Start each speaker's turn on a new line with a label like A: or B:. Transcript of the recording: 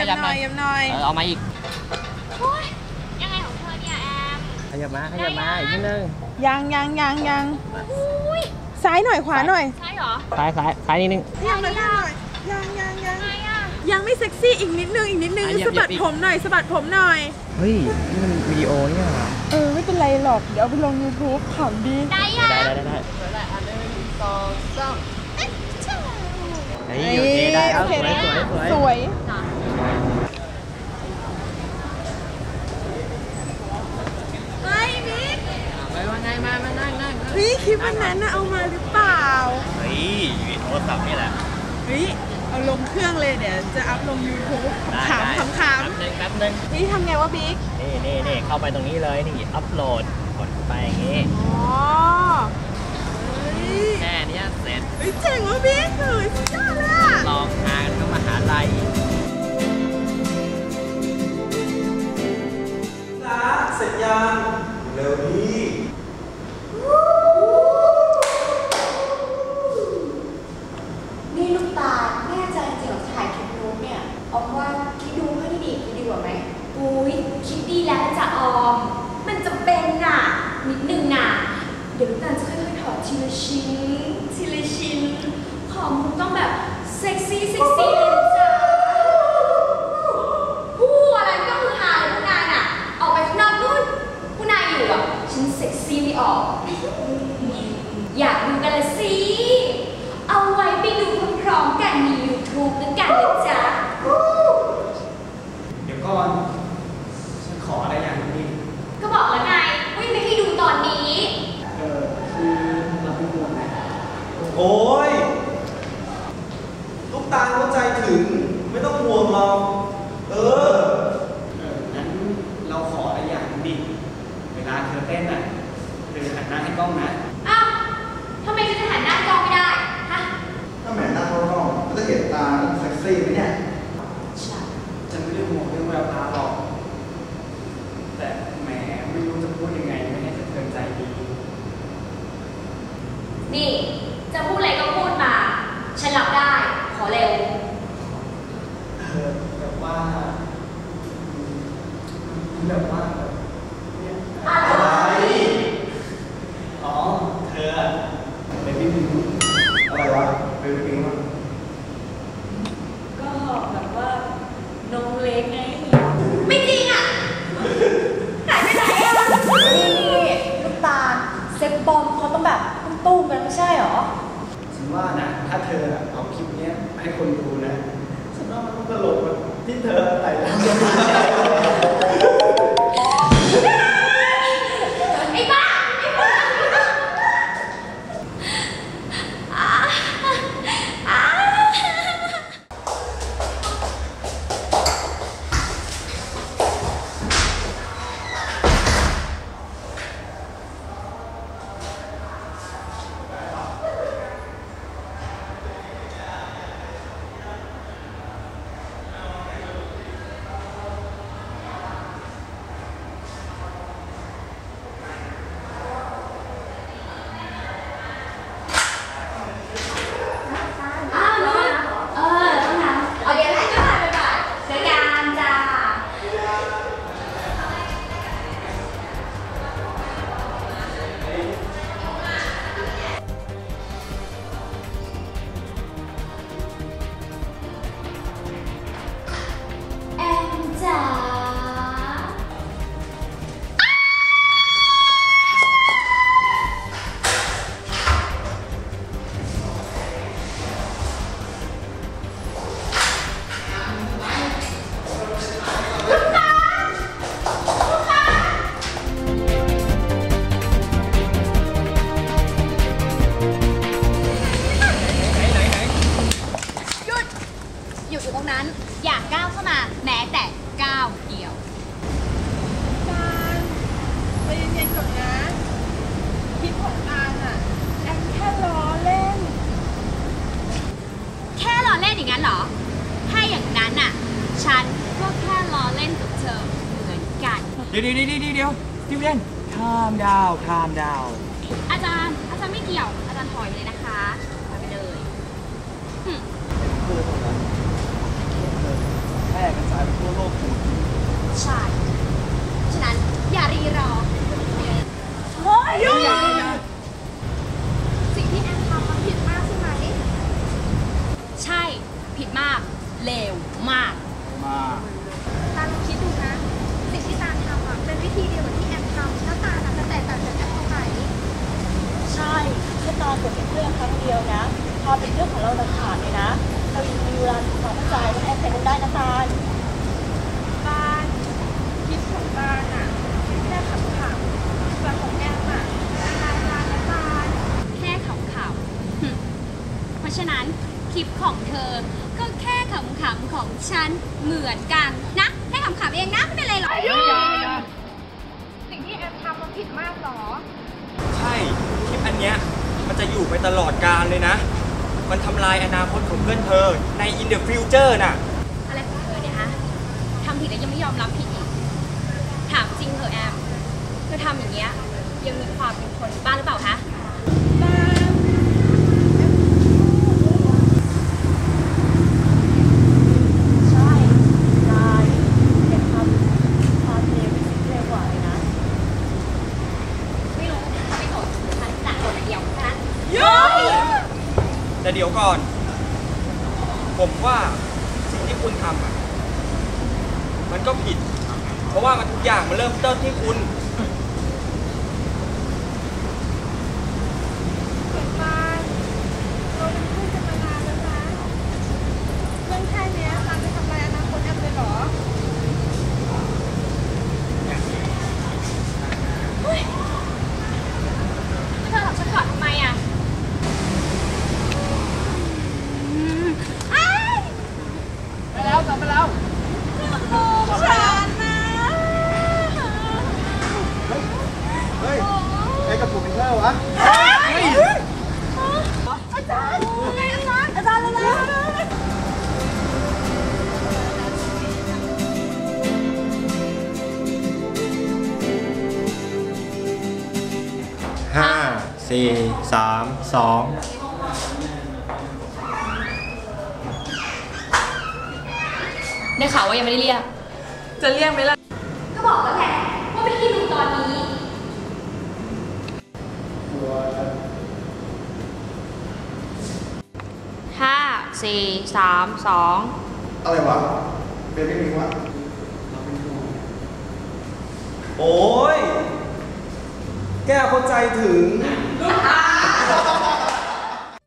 A: ขยับหน่อย
B: ขยับหน่อย
A: เออเอามาอีก
C: โอ๊ยยังไงของเธอเนี่ยแอม
A: ขยับมาขยับมาอีกนิดนึง
B: ยังยังยังยัง
C: อุ้ย
B: ซ้ายหน่อยขวาหน่อย
C: ใช่เหรอ
A: ซ้ายซ้ายซ้ายนิดนึง
B: ยังหน่อยยังหน่อยยังยังยัง
C: ไงอะ
B: ยังไม่เซ็กซี่อีกนิดนึงอีกนิดนึง
A: อะเหยียบ
B: สะบัด
A: เหยียบอีก
B: ผมหน่อยสะบัดผมหน่อย
A: เฮ้ยนี่มันวิดีโอเนี่ยเหรอ
B: เออไม่เป็นไรหรอกเดี๋ยวเอาไปลง YouTube ขำดี
C: ได้ยัง
A: ได้ได้ได้ได้เฮ้ยโอเคได้แล้ว
B: โอ
A: ส
B: เค
A: วย
B: นะ
A: สวยสวย
B: สวย เฮ้ยมิก
A: ไปว่าไงมามานั่งนั่ง
B: เฮ้ยคลิปวันนั้นน่ะเอามาหรือเปล่า
A: เฮ้ยโทรศัพท์นี่แหละ
B: เฮ้ยเอาลงเครื่องเลยเดี๋ยวจะอัพลง YouTube
A: ได้
B: ขำ
A: ได้
B: ขำข
A: แป๊บนึงแป๊บนึงำ
B: นี่ทำไงวะบิ๊ก
A: นี่นี่นี่เข้าไปตรงนี้เลยนี่อัพโหลดกดไปอย่างงี้
B: อ๋อเฮ้ย
A: แค่เนี้ยเสร็จ
B: เฮ้ยเจ๋งว่ะบิ๊กเฮ้ยสุดยอดเลยอะ
A: ลองทางก็มหาลัย
D: โอ้ยลูกตาลเข้าใจถึง ไม่ต้องห่วงหรอกเออเอองั้นเราขออะไรอย่างหนึงดิ เวลาเธอเต้นอะเธอหันหน้าให้กล้องนะ
C: อ้าวทำไมฉันจะหันหน้ากล้องไม่ได้ ฮะ
E: ถ้าแหมหน้าเข้ากล้องมันจะเห็นตาเซ็กซี่ไหมเนี่ย
C: ฉัน
D: ฉันไม่ได้ห่วงเรื่องแววตาหรอก แต่แหมไม่รู้จะพูดยังไงไม่ให้สะเทือนใจดี
C: นี่
F: ใช่เหรอ
D: ฉันว่านะถ้าเธอเอาคลิปเนี้ยให้คนดูนะฉันว่ามันต้องตลกที่เธอใส่แล้ว
C: หยุดอยู่ตรงนั้น อย่าก้าวเข้ามาแม้แต่ก้าวเดียว
B: ตาลใจเย็นๆก่อนนะคลิปของตาลอะแอมแค่ล้อเล่น
C: แค่ล้อเล่นอย่างนั้นเหรอ ถ้าอย่างนั้นน่ะ ฉันก็แค่ล้อเล่นกับเธอเหมือนกัน
A: เดี๋ยวเดี๋ยวเดี๋ยวเดี๋ยวเดี๋ยวที่เล่นคามดาวคามดาว
C: อาจารย์ อาจารย์ไม่เกี่ยว อาจารย์ถอยไปเลยนะคะถอยไปเลยหึ
A: คือตรงนั้น
G: พร่กระจายไปทั่วโลกถึง
C: ใช่ ฉะนั้นอย่ารีรอ
H: เฮ้ยสิ่งที่แอมทำมันผิดมากใช่ไหม
C: ใช่ ผิดมาก เลวมาก
G: มา
H: ตาลองคิดดูนะ สิ่งที่ตาลทำอะเป็นวิธีเดียวกับที่แอมทำแล้วตาลอะจะแตกต่างจากแอมตรงไหน
F: ใช่แค่ตอนกดเป็นเรื่องครั้งเดียวนะ พอเป็นเรื่องของเราเราขาดเลยนะ เรายังมีเวลาทำความเข้าใจและแอบเป็นได้นะตาล
H: ตาลคิดของตาลอะคิดแค่ขำๆส่วนของแอมอะละลายตาลและตาล
C: แค่ขำๆหึเพราะฉะนั้นคลิปของเธอก็แค่ขำๆของฉัน เหมือนกันนะแค่ขำๆเองนะไม่เป็นไรหรอก
H: สิ่งที่แอมทำมันผิดมากหรอ
G: ใช่คลิปอันเนี้ยมันจะอยู่ไปตลอดกาลเลยนะ มันทำลายอนาคตของเพื่อนเธอใน in the future น่ะ
C: อะไรของเธอเนี่ยฮะทำผิดแล้วยังไม่ยอมรับผิดอีก ถามจริงเถอะแอม เธอทำอย่างเงี้ยยังมีความเป็นคนบ้าหรือเปล่าคะ
F: ใช่นายเป็นทำความเลวที่สุดเร็วกว่าเลยนะ
C: ไม่รู้ไม่สนฉันจะโดดเดียวแค่นั้น
G: แต่ เดี๋ยวก่อน ผมว่าสิ่งที่คุณทำอะ มันก็ผิด เพราะว่ามันทุกอย่างมันเริ่มต้นที่คุณ
I: สี่สามสอง
C: ได้ข่าวว่ายังไม่ได้เรียก
H: จะเรียกไหมล่ะ
C: ก็บอกแล้วแหละว่าไม่ให้ดูตอนนี้ ห้าสี่สามสอง
D: อะไรวะเป็นไม่มีวะ
E: โอ้ย แก้วเข้าใจถึง
H: เ